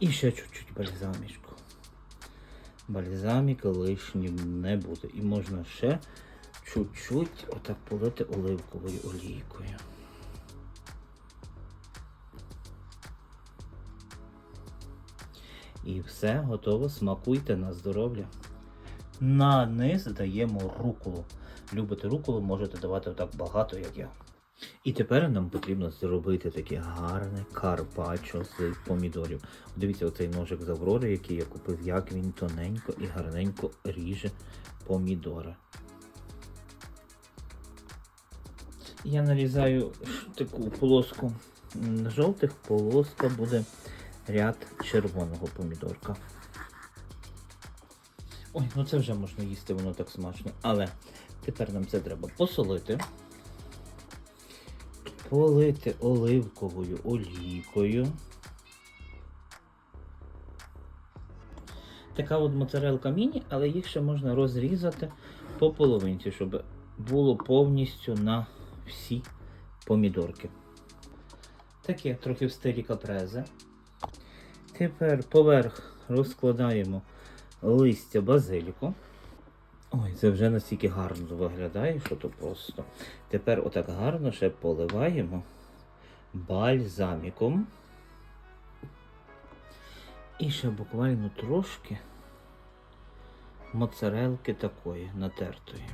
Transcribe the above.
І ще чуть-чуть бальзамічку. Бальзаміка лишнім не буде. І можна ще чуть-чуть отак полити оливковою олійкою. І все, готово. Смакуйте на здоров'я. На низ даємо руколу. Любите руколу, можете давати так багато, як я. І тепер нам потрібно зробити таке гарне карпаччо з помідорів. Дивіться, оцей ножик з Аврори, який я купив, як він тоненько і гарненько ріже помідори. Я нарізаю таку полоску жовтих, полоска буде ряд червоного помідорка. Ой, ну це вже можна їсти, воно так смачно. Але тепер нам це треба посолити, полити оливковою олійкою. Така от моцарелка міні, але їх ще можна розрізати по половинці, щоб було повністю на всі помідорки. Таке трохи в стилі капрезе. Тепер поверх розкладаємо листя базиліку. Ой, це вже настільки гарно виглядає, що то просто. Тепер отак гарно ще поливаємо бальзаміком. І ще буквально трошки моцарелки такої натертої.